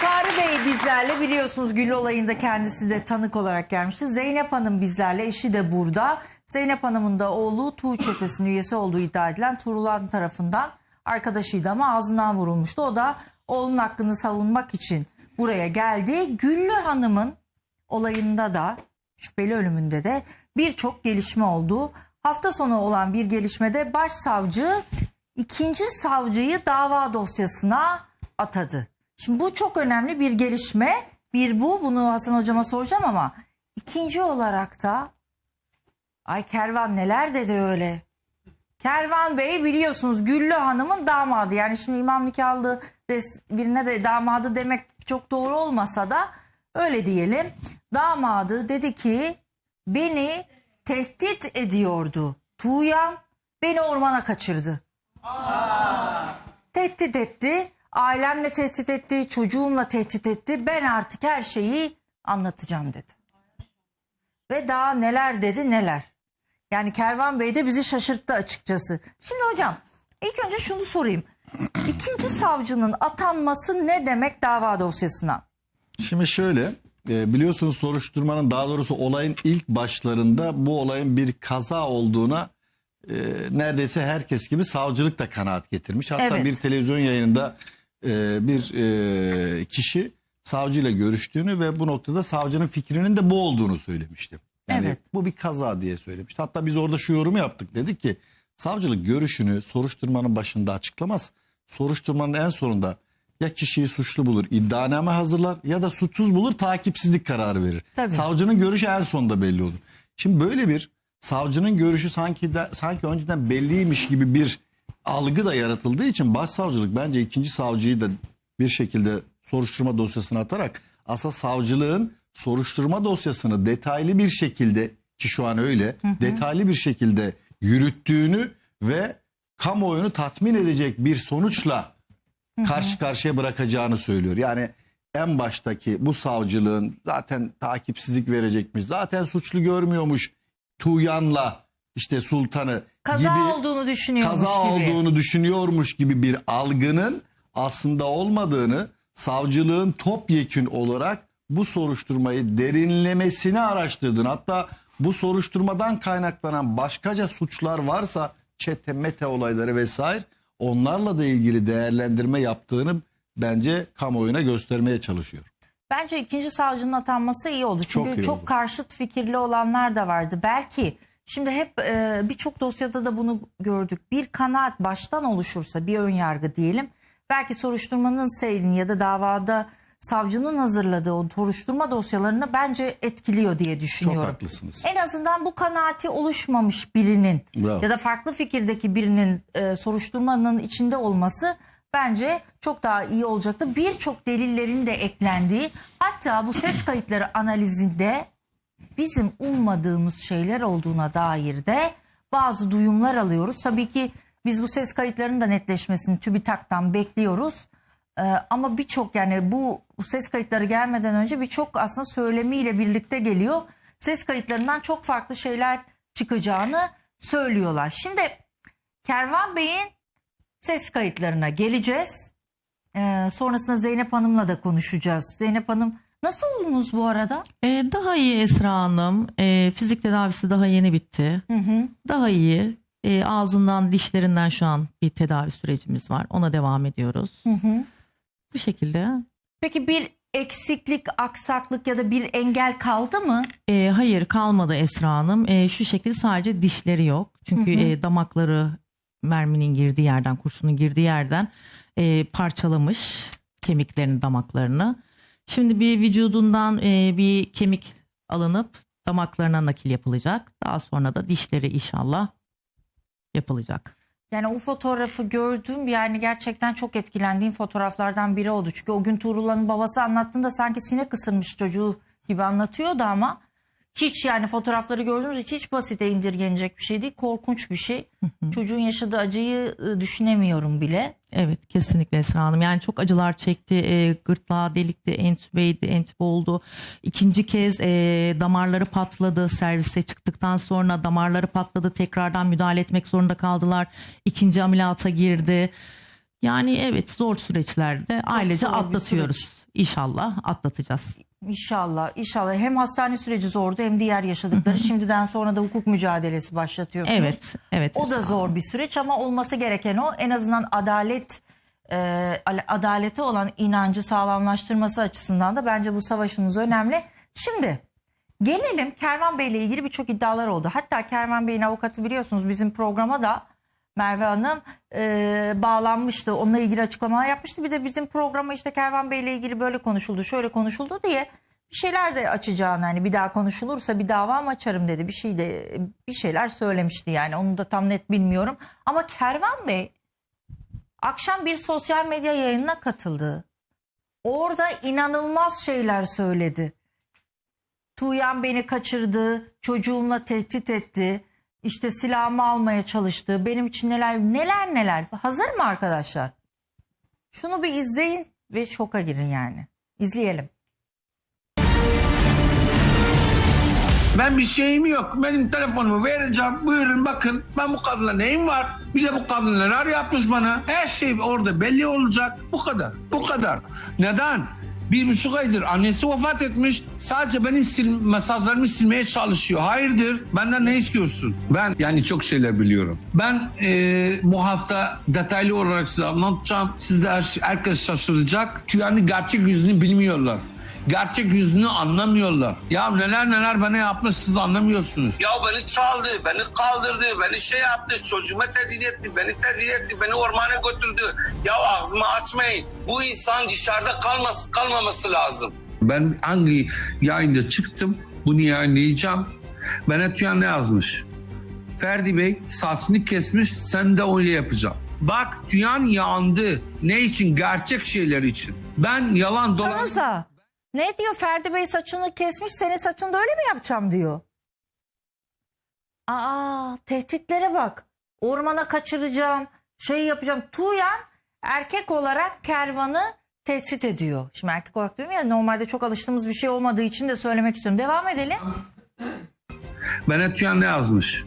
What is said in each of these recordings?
Çağrı Bey bizlerle biliyorsunuz Gül olayında kendisi de tanık olarak gelmişti. Zeynep Hanım bizlerle eşi de burada. Zeynep Hanım'ın da oğlu Tuğ çetesinin üyesi olduğu iddia edilen Turulan tarafından arkadaşıydı ama ağzından vurulmuştu. O da oğlunun hakkını savunmak için buraya geldi. Güllü Hanım'ın olayında da şüpheli ölümünde de birçok gelişme oldu. Hafta sonu olan bir gelişmede başsavcı ikinci savcıyı dava dosyasına atadı. Şimdi bu çok önemli bir gelişme. Bir bu bunu Hasan hocama soracağım ama ikinci olarak da ay Kervan neler dedi öyle. Kervan Bey biliyorsunuz Güllü Hanım'ın damadı. Yani şimdi imam nikahlı birine de damadı demek çok doğru olmasa da öyle diyelim. Damadı dedi ki beni tehdit ediyordu. Tuğyan beni ormana kaçırdı. Tehdit etti. Ailemle tehdit etti. Çocuğumla tehdit etti. Ben artık her şeyi anlatacağım dedi. Ve daha neler dedi neler. Yani Kervan Bey de bizi şaşırttı açıkçası. Şimdi hocam ilk önce şunu sorayım. İkinci savcının atanması ne demek dava dosyasına? Şimdi şöyle e, biliyorsunuz soruşturmanın daha doğrusu olayın ilk başlarında bu olayın bir kaza olduğuna e, neredeyse herkes gibi savcılık da kanaat getirmiş. Hatta Evet. bir televizyon yayınında e, bir e, kişi savcıyla görüştüğünü ve bu noktada savcının fikrinin de bu olduğunu söylemişti. Yani Evet. bu bir kaza diye söylemişti. Hatta biz orada şu yorumu yaptık. Dedik ki savcılık görüşünü soruşturmanın başında açıklamaz. Soruşturmanın en sonunda ya kişiyi suçlu bulur, iddianame hazırlar ya da suçsuz bulur, takipsizlik kararı verir. Tabii. Savcının görüşü en sonunda belli olur. Şimdi böyle bir savcının görüşü sanki de, sanki önceden belliymiş gibi bir algı da yaratıldığı için başsavcılık bence ikinci savcıyı da bir şekilde soruşturma dosyasına atarak asıl savcılığın soruşturma dosyasını detaylı bir şekilde ki şu an öyle detaylı bir şekilde yürüttüğünü ve kamuoyunu tatmin edecek bir sonuçla karşı karşıya bırakacağını söylüyor. Yani en baştaki bu savcılığın zaten takipsizlik verecekmiş. Zaten suçlu görmüyormuş Tuğyan'la işte sultanı Kaza gibi olduğunu düşünüyormuş kaza gibi. olduğunu düşünüyormuş gibi bir algının aslında olmadığını savcılığın topyekün olarak bu soruşturmayı derinlemesine araştırdığını hatta bu soruşturmadan kaynaklanan başkaca suçlar varsa çete mete olayları vesaire onlarla da ilgili değerlendirme yaptığını bence kamuoyuna göstermeye çalışıyor. Bence ikinci savcının atanması iyi oldu. Çünkü Çok çok, iyi oldu. karşıt fikirli olanlar da vardı. Belki şimdi hep e, birçok dosyada da bunu gördük. Bir kanaat baştan oluşursa bir ön yargı diyelim. Belki soruşturmanın seyrini ya da davada savcının hazırladığı o soruşturma dosyalarını bence etkiliyor diye Çok düşünüyorum. haklısınız. En azından bu kanaati oluşmamış birinin Bravo. ya da farklı fikirdeki birinin e, soruşturmanın içinde olması bence çok daha iyi olacaktı. Birçok delillerin de eklendiği hatta bu ses kayıtları analizinde bizim ummadığımız şeyler olduğuna dair de bazı duyumlar alıyoruz. Tabii ki biz bu ses kayıtlarının da netleşmesini TÜBİTAK'tan bekliyoruz. Ee, ama birçok yani bu ses kayıtları gelmeden önce birçok aslında söylemiyle birlikte geliyor. Ses kayıtlarından çok farklı şeyler çıkacağını söylüyorlar. Şimdi Kervan Bey'in ses kayıtlarına geleceğiz. Ee, sonrasında Zeynep Hanım'la da konuşacağız. Zeynep Hanım nasıl oldunuz bu arada? Ee, daha iyi Esra Hanım. Ee, fizik tedavisi daha yeni bitti. Daha iyi. Ee, ağzından dişlerinden şu an bir tedavi sürecimiz var. Ona devam ediyoruz. Bu şekilde. Peki bir eksiklik, aksaklık ya da bir engel kaldı mı? Ee, hayır kalmadı Esra Hanım. Ee, şu şekilde sadece dişleri yok. Çünkü e, damakları merminin girdiği yerden, kurşunun girdiği yerden e, parçalamış kemiklerini, damaklarını. Şimdi bir vücudundan e, bir kemik alınıp damaklarına nakil yapılacak. Daha sonra da dişleri inşallah yapılacak. Yani o fotoğrafı gördüm yani gerçekten çok etkilendiğim fotoğraflardan biri oldu. Çünkü o gün Tuğrul'un babası anlattığında sanki sinek ısırmış çocuğu gibi anlatıyordu ama hiç yani fotoğrafları gördüğümüz hiç, hiç basite indirgenecek bir şey değil. Korkunç bir şey. Çocuğun yaşadığı acıyı e, düşünemiyorum bile. Evet kesinlikle Esra Hanım. Yani çok acılar çekti. E, gırtlağı delikti, entübeydi, entübe oldu. İkinci kez e, damarları patladı. Servise çıktıktan sonra damarları patladı. Tekrardan müdahale etmek zorunda kaldılar. İkinci ameliyata girdi. Yani evet zor süreçlerde ailece atlatıyoruz. süreç. İnşallah atlatacağız. İnşallah, inşallah hem hastane süreci zordu hem diğer yaşadıkları. Şimdiden sonra da hukuk mücadelesi başlatıyorsunuz. Evet, evet. O da zor bir süreç ama olması gereken o. En azından adalet e, al- adalete olan inancı sağlamlaştırması açısından da bence bu savaşınız önemli. Şimdi gelelim Kervan Bey ile ilgili birçok iddialar oldu. Hatta Kervan Bey'in avukatı biliyorsunuz bizim programa da Merve Hanım e, bağlanmıştı. Onunla ilgili açıklamalar yapmıştı. Bir de bizim programa işte Kervan Bey ile ilgili böyle konuşuldu, şöyle konuşuldu diye bir şeyler de açacağını hani bir daha konuşulursa bir dava mı açarım dedi. Bir şey de bir şeyler söylemişti yani. Onu da tam net bilmiyorum. Ama Kervan Bey akşam bir sosyal medya yayınına katıldı. Orada inanılmaz şeyler söyledi. Tuğyan beni kaçırdı, çocuğumla tehdit etti. İşte silahımı almaya çalıştı. Benim için neler neler neler. Hazır mı arkadaşlar? Şunu bir izleyin ve şoka girin yani. İzleyelim. Ben bir şeyim yok. Benim telefonumu vereceğim. Buyurun bakın. Ben bu kadınla neyim var? Bir de bu kadın neler yapmış bana. Her şey orada belli olacak. Bu kadar. Bu kadar. Neden? Bir buçuk aydır annesi vefat etmiş. Sadece benim sil mesajlarımı silmeye çalışıyor. Hayırdır? Benden ne istiyorsun? Ben yani çok şeyler biliyorum. Ben eee, bu hafta detaylı olarak size anlatacağım. Siz de her- herkes şaşıracak. Yani gerçek yüzünü bilmiyorlar. Gerçek yüzünü anlamıyorlar. Ya neler neler bana yapmış siz anlamıyorsunuz. Ya beni çaldı, beni kaldırdı, beni şey yaptı, çocuğuma tehdit etti, beni tehdit etti, beni ormana götürdü. Ya ağzımı açmayın. Bu insan dışarıda kalması, kalmaması lazım. Ben hangi yayında çıktım bunu yayınlayacağım. Bana Tüyan ne yazmış? Ferdi Bey saçını kesmiş sen de öyle yapacağım. Bak Tüyan yandı. Ne için? Gerçek şeyler için. Ben yalan dolan... Sanıza. Ne diyor Ferdi Bey saçını kesmiş senin saçını da öyle mi yapacağım diyor. Aa tehditlere bak. Ormana kaçıracağım. Şey yapacağım. Tuğyan erkek olarak kervanı tehdit ediyor. Şimdi erkek olarak diyorum ya normalde çok alıştığımız bir şey olmadığı için de söylemek istiyorum. Devam edelim. Bana Tüyan ne yazmış?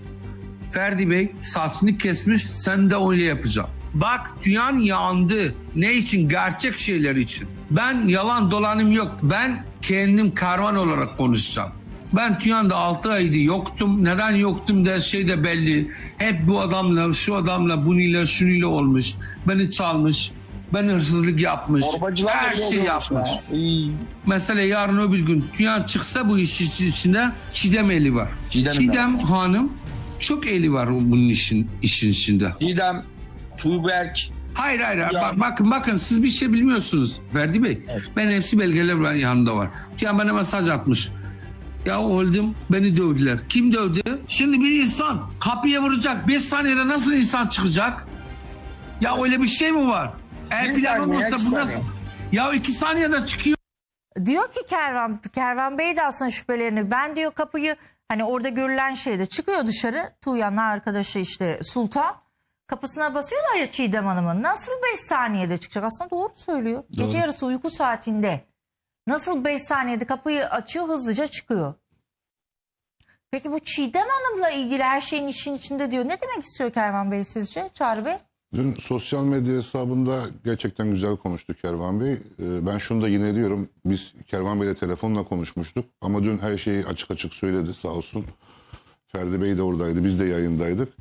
Ferdi Bey saçını kesmiş sen de öyle yapacağım. Bak Tüyan yandı. Ne için? Gerçek şeyler için. Ben yalan dolanım yok. Ben kendim karvan olarak konuşacağım. Ben Tüyan'da 6 aydı yoktum. Neden yoktum da şey de belli. Hep bu adamla, şu adamla, bununla, şunuyla olmuş. Beni çalmış. Ben hırsızlık yapmış. Her şey yapmış. ya. İyi. Mesela yarın öbür gün Tüyan çıksa bu iş işin içinde Çiğdem eli var. Çiğdem Çiğdem Hanım çok eli var bunun işin işin içinde. Didem, Tuğberk, Hayır hayır. Ya. Bak, bakın bakın siz bir şey bilmiyorsunuz Ferdi Bey. Evet. Ben hepsi belgeler var yanında var. Tüyan bana mesaj atmış. Ya oldum beni dövdüler. Kim dövdü? Şimdi bir insan kapıya vuracak. 5 saniyede nasıl insan çıkacak? Ya öyle bir şey mi var? Eğer plan olmasa bu nasıl? Ya iki saniyede çıkıyor. Diyor ki Kervan, Kervan Bey de aslında şüphelerini. Ben diyor kapıyı hani orada görülen şeyde çıkıyor dışarı. Tuğyan'la arkadaşı işte Sultan. Kapısına basıyorlar ya Çiğdem Hanım'ın. Nasıl 5 saniyede çıkacak? Aslında doğru söylüyor. Gece yarısı uyku saatinde. Nasıl 5 saniyede kapıyı açıyor hızlıca çıkıyor. Peki bu Çiğdem Hanım'la ilgili her şeyin işin içinde diyor. Ne demek istiyor Kervan Bey sizce Çağrı Bey? Dün sosyal medya hesabında gerçekten güzel konuştu Kervan Bey. Ee, Ben şunu da yine diyorum. Biz Kervan Bey'le telefonla konuşmuştuk. Ama dün her şeyi açık açık söyledi sağ olsun. Ferdi Bey de oradaydı. Biz de yayındaydık.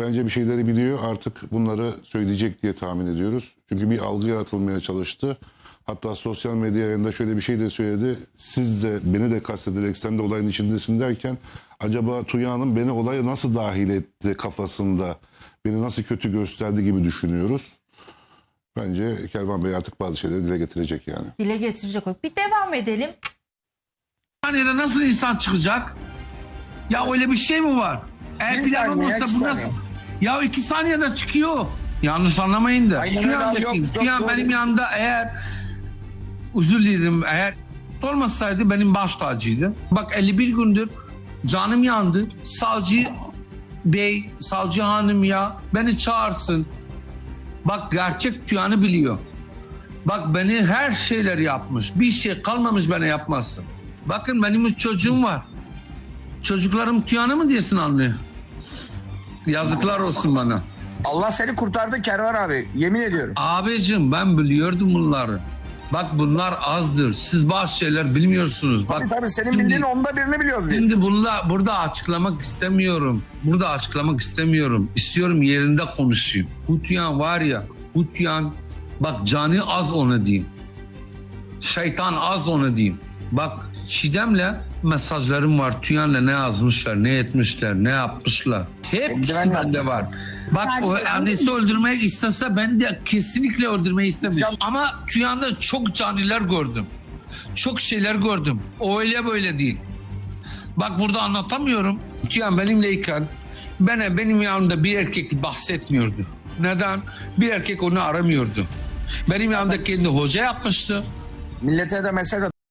Bence bir şeyleri biliyor. Artık bunları söyleyecek diye tahmin ediyoruz. Çünkü bir algı yaratılmaya çalıştı. Hatta sosyal medya yayında şöyle bir şey de söyledi. Siz de beni de kastederek sen de olayın içindesin derken acaba Tuya Hanım beni olaya nasıl dahil etti kafasında beni nasıl kötü gösterdi gibi düşünüyoruz. Bence Kervan Bey artık bazı şeyleri dile getirecek yani. Dile getirecek o. Bir devam edelim. saniyede nasıl insan çıkacak? Ya öyle bir şey mi var? Eğer Bir plan olmasa bu nasıl? Ya iki saniyede çıkıyor. Yanlış anlamayın da. Aynen Tüyan yok, yok, Tüyan benim yanımda eğer özür dilerim eğer olmasaydı benim baş tacıydı. Bak 51 gündür canım yandı. Savcı bey, savcı hanım ya beni çağırsın. Bak gerçek Tüyan'ı biliyor. Bak beni her şeyler yapmış. Bir şey kalmamış bana yapmasın. Bakın benim üç çocuğum var. Çocuklarım Tüyan'ı mı diyesin anne? Yazıklar olsun bana. Allah seni kurtardı Kervan abi. Yemin ediyorum. Abicim ben biliyordum bunları. Bak bunlar azdır. Siz bazı şeyler bilmiyorsunuz. Bak Tabii tabii senin şimdi- bildiğin onda birini biliyoruz biz. Şimdi bunda, burada açıklamak istemiyorum. Burada açıklamak istemiyorum. İstiyorum yerinde konuşayım. Hutyan var ya, Hutyan bak canı az ona diyeyim. Şeytan az ona diyeyim. Bak Çiğdem'le mesajlarım var. Tüyan'la ne yazmışlar, ne etmişler, ne yapmışlar. Hepsi Eldiven bende var. Bak o annesi öldürmek istese ben de kesinlikle öldürmeyi istemişim. Ama Tüyan'da çok caniler gördüm. Çok şeyler gördüm. O öyle böyle değil. Bak burada anlatamıyorum. Tüyan benimleyken bana benim yanımda bir erkek bahsetmiyordu. Neden? Bir erkek onu aramıyordu. Benim yanımda kendi hoca yapmıştı. Millete de mesaj